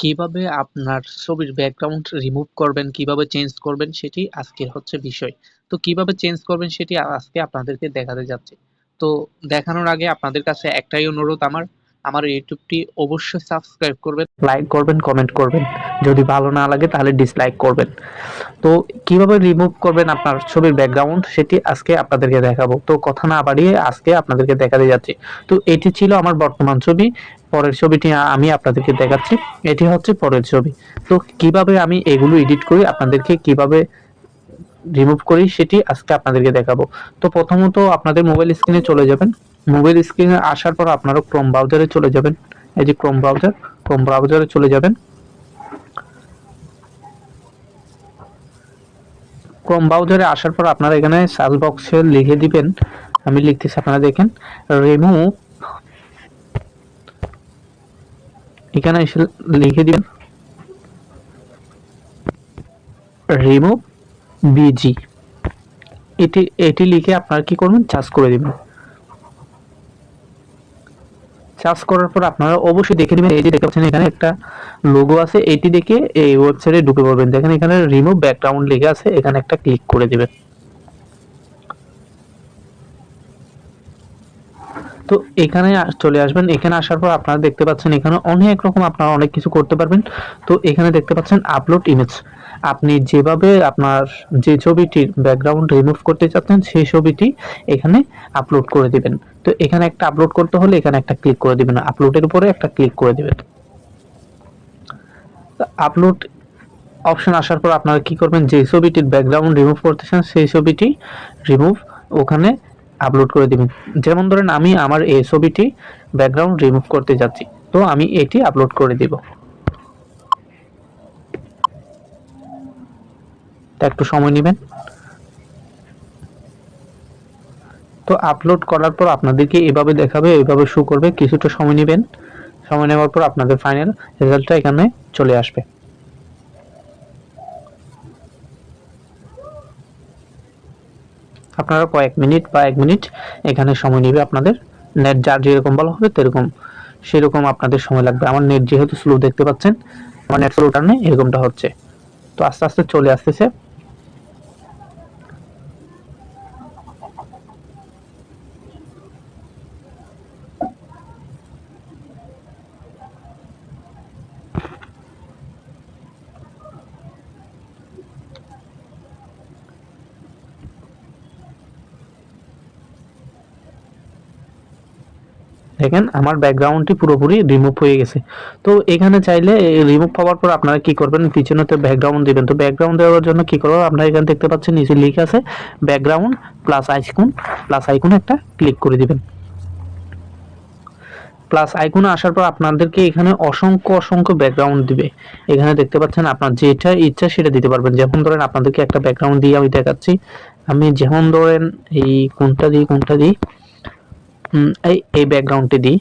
কীভাবে আপনার ছবির ব্যাকগ্রাউন্ড রিমুভ করবেন, কীভাবে চেঞ্জ করবেন সেটি আজকের হচ্ছে বিষয়। তো কীভাবে চেঞ্জ করবেন সেটি আজকে আপনাদেরকে দেখাতে যাচ্ছি। তো দেখানোর আগে আপনাদের কাছে একটাই অনুরোধ আমার, আমার ইউটিউবটি অবশ্যই সাবস্ক্রাইব করবেন, লাইক করবেন, কমেন্ট করবেন। যদি ভালো না লাগে তাহলে ডিসলাইক করবেন। তো কীভাবে রিমুভ করবেন আপনার ছবির ব্যাকগ্রাউন্ড সেটি আজকে আপনাদেরকে দেখাবো। তো কথা না বাড়িয়ে আজকে আপনাদেরকে দেখাতে যাচ্ছি। তো এটি ছিল আমার বর্তমান ছবি। পরের ছবিটি আমি আপনাদেরকে দেখাচ্ছি। এটি হচ্ছে পরের ছবি। তো কীভাবে আমি এগুলো এডিট করি আপনাদেরকে কীভাবে রিমুভ করি সেটি আজকে আপনাদেরকে দেখাবো। তো প্রথমত আপনাদের মোবাইল স্ক্রিনে চলে যাবেন। মোবাইল স্ক্রিনে আসার পর আপনারা ক্রোম ব্রাউজারে চলে যাবেন। এই যে ক্রোম ব্রাউজার, ক্রোম ব্রাউজারে চলে যাবেন। ক্রোম ব্রাউজারে আসার পর আপনারা এখানে সার্চ বক্সে লিখে দিবেন আমি লিখতেছি আপনারা দেখেন রিমুভ এখানে এসে লিখে দিবেন রিমুভ বিজি এটি এটি লিখে আপনারা কি করবেন? চার্জ করে দিবেন। সার্চ করার পর আপনারা অবশ্যই দেখে নেবেন, এই যে দেখতে পাচ্ছেন এখানে একটা লোগো আছে, এটি দেখে এই ওয়েবসাইটে ঢুকে পড়বেন। দেখেন এখানে রিমুভ ব্যাকগ্রাউন্ড লেখা আছে, এখানে একটা ক্লিক করে দিবেন। তো এখানে চলে আসবেন। এখানে আসার পর আপনারা দেখতে পাচ্ছেন এখানে অনেক রকম আপনারা অনেক কিছু করতে পারবেন। তো এখানে দেখতে পাচ্ছেন আপলোড ইমেজ আপনি যেভাবে আপনার যে ছবিটির ব্যাকগ্রাউন্ড রিমুভ করতে চাচ্ছেন, সেই ছবিটি এখানে আপলোড করে দিবেন। তো এখানে একটা আপলোড করতে হলে এখানে একটা ক্লিক করে দিবেন। আপলোডের উপরে একটা ক্লিক করে দিবেন। আপলোড অপশন আসার পর আপনারা কি করবেন? যে ছবিটির ব্যাকগ্রাউন্ড রিমুভ করতেছেন সেই ছবিটি রিমুভ ওখানে আপলোড করে দিবেন। যেমন ধরেন আমি আমার এই ছবিটি ব্যাকগ্রাউন্ড রিমুভ করতে যাচ্ছি, তো আমি এটি আপলোড করে দিব। একটু সময় নেবেন। তো আপলোড করার পর আপনাদেরকে এভাবে দেখাবে, এভাবে শু করবে, কিছুটা সময় নেবেন। সময় নেওয়ার পর আপনাদের ফাইনাল রেজাল্টটা এখানে চলে আসবে। আপনারা কয়েক মিনিট বা এক মিনিট এখানে সময় নেবে আপনাদের। নেট যার যেরকম বলা হবে সেরকম সেরকম আপনাদের সময় লাগবে। আমার নেট যেহেতু স্লো দেখতে পাচ্ছেন, আমার নেট স্লোটার নেই এরকমটা হচ্ছে। তো আস্তে আস্তে চলে আসতেছে। দেখেন, আমার ব্যাকগ্রাউন্ডটি পুরোপুরি রিমুভ হয়ে গেছে। তো এখানে চাইলে রিমুভ হওয়ার পর আপনারা কি করবেন? পিছনে তো ব্যাকগ্রাউন্ড দিবেন। তো ব্যাকগ্রাউন্ড দেওয়ার জন্য কি করব? আপনারা এখানে দেখতে পাচ্ছেন, নিচে লিখে আছে, background plus icon plus icon একটা ক্লিক করে দিবেন। প্লাস আইকনে আসার পর আপনাদেরকে এখানে অসংখ্য অসংখ্য ব্যাকগ্রাউন্ড দিবে। এখানে দেখতে পাচ্ছেন, আপনার যেটা ইচ্ছা সেটা দিতে পারবেন। যেমন ধরেন, আপনাদেরকে একটা ব্যাকগ্রাউন্ড দিয়ে আমি দেখাচ্ছি। আমি যেমন ধরেন, এই কোনটা দিই কোনটা দিই? এই এই ব্যাকগ্রাউন্ডটি দিই।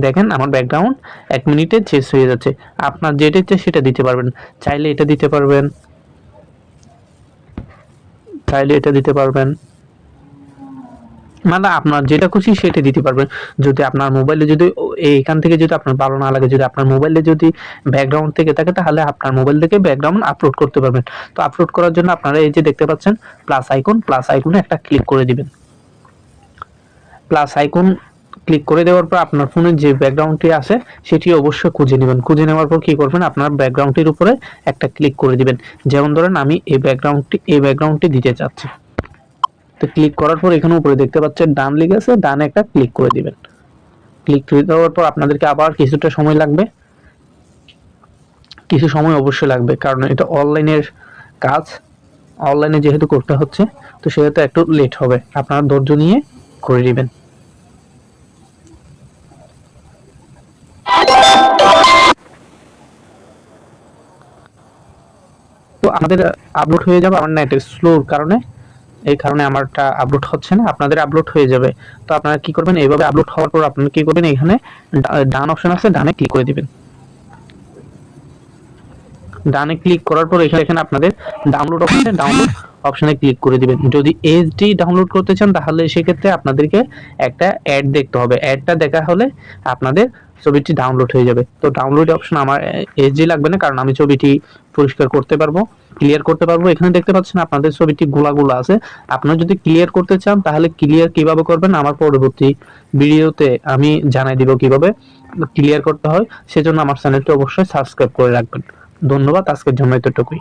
দেখেন আমার ব্যাকগ্রাউন্ড এক মিনিটে শেষ হয়ে যাচ্ছে। আপনার যেটা ইচ্ছে সেটা দিতে পারবেন। চাইলে এটা দিতে পারবেন। চাইলে এটা দিতে পারবেন। মানে আপনার যেটা খুশি সেটা দিতে পারবেন। যদি আপনার মোবাইলে যদি এইখান থেকে যদি আপনার ভালো না লাগে, যদি আপনার মোবাইলে যদি ব্যাকগ্রাউন্ড থেকে থাকে, তাহলে আপনার মোবাইল থেকে ব্যাকগ্রাউন্ড আপলোড করতে পারবেন। তো আপলোড করার জন্য আপনারা এই যে দেখতে পাচ্ছেন প্লাস আইকন প্লাস আইকনে একটা ক্লিক করে দিবেন। প্লাস আইকন ক্লিক করে দেওয়ার পর আপনার ফোনের যে ব্যাকগ্রাউন্ডটি আছে, সেটি অবশ্যই খুঁজে নেবেন। খুঁজে নেওয়ার পর কি করবেন, আপনার ব্যাকগ্রাউন্ডটির উপরে একটা ক্লিক করে দিবেন। যেমন ধরেন আমি এই ব্যাকগ্রাউন্ডটি এই ব্যাকগ্রাউন্ডটি দিতে চাচ্ছি। তো ক্লিক করার পর এখানে উপরে দেখতে পাচ্ছেন ডান লিখে আছে, ডানে একটা ক্লিক করে দিবেন। ক্লিক করে দেওয়ার পর আপনাদেরকে আবার কিছুটা সময় লাগবে। কিছু সময় অবশ্যই লাগবে, কারণ এটা অনলাইনের কাজ। অনলাইনে যেহেতু করতে হচ্ছে, তো সেহেতু একটু লেট হবে। আপনারা ধৈর্য নিয়ে করে নেবেন। তো আমাদের আপলোড হয়ে যাবে আমার নেটের স্লোর কারণে। এই কারণে আমারটা আপলোড হচ্ছে না, আপনাদের আপলোড হয়ে যাবে। তো আপনারা কি করবেন? এইভাবে আপলোড হওয়ার পর আপনারা কি করবেন? এখানে ডান অপশন আছে, ডানে ক্লিক করে দিবেন। ডানে ক্লিক করার পর এখানে এখানে আপনাদের ডাউনলোড অপশনে ডাউনলোড অপশনে ক্লিক করে দিবেন। যদি এইচডি ডাউনলোড করতে চান, তাহলে সেক্ষেত্রে আপনাদেরকে একটা অ্যাড দেখতে হবে। অ্যাডটা দেখা হলে আপনাদের ছবিটি ডাউনলোড হয়ে যাবে। তো ডাউনলোড অপশন আমার এইচডি লাগবে না, কারণ আমি ছবিটি পরিষ্কার করতে পারব ক্লিয়ার করতে পারব। এখানে দেখতে পাচ্ছেন আপনাদের ছবিটি গোলা গোলা আছে। আপনারা যদি ক্লিয়ার করতে চান, তাহলে ক্লিয়ার কীভাবে করবেন? আমার পরবর্তী ভিডিওতে আমি জানাই দিব কীভাবে ক্লিয়ার করতে হয়। সেজন্য আমার চ্যানেলটি অবশ্যই সাবস্ক্রাইব করে রাখবেন। ধন্যবাদ, আজকের জন্য এতটুকুই।